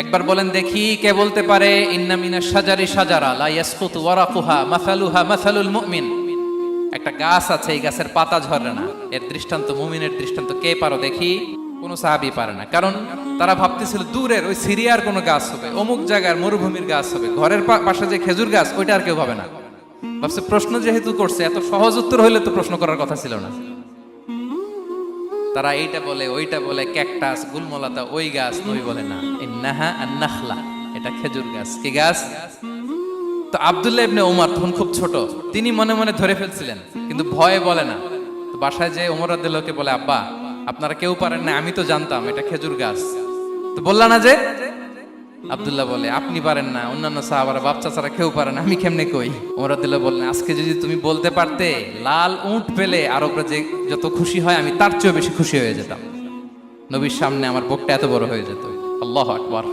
একবার বলেন দেখি কে বলতে পারে একটা গাছ আছে, এই গাছের পাতা ঝরে না। এর দৃষ্টান্ত মুমিনের দৃষ্টান্ত, কে পারো দেখি? কোনো সাহাবি পারে না। কারণ তারা ভাবতেছিল দূরের ওই সিরিয়ার কোনো গাছ হবে, অমুক জায়গার মরুভূমির গাছ হবে, ঘরের পাশে যে খেজুর গাছ, ওইটা আর কেউ হবে না। ভাবছে প্রশ্ন যেহেতু করছে, এত সহজ উত্তর হইলে তো প্রশ্ন করার কথা ছিল না। তারা এইটা বলে, ওইটা বলে, ক্যাকটাস, গুলমলাতা, ওই গাছ, ওই বলে না। নাহা আর নাখলা এটা খেজুর গাছ। কি গাছ? তো আবদুল্লাহ ইবনে ওমর তখন খুব ছোট, তিনি মনে মনে ধরে ফেলছিলেন, কিন্তু ভয়ে বলে না। তো বাসায় যে ওমর লোকে বলে, আব্বা, আপনারা কেউ পারেন না, আমি তো জানতাম, এটা খেজুর গাছ। তো বললা না যে আব্দুল্লাহ বলে, আপনি পারেন না, অন্যান্য সাহাবারা বাচ্চা ছাড়া কেউ পারেন আমি কেমনে কই? ওমর আবদুল্লাহ বললেন, আজকে যদি তুমি বলতে পারতে, লাল উঁট পেলে আরবরা যে যত খুশি হয়, আমি তার চেয়েও বেশি খুশি হয়ে যেতাম। নবীর সামনে আমার বুকটা এত বড় হয়ে যেত। আল্লাহ আকবার।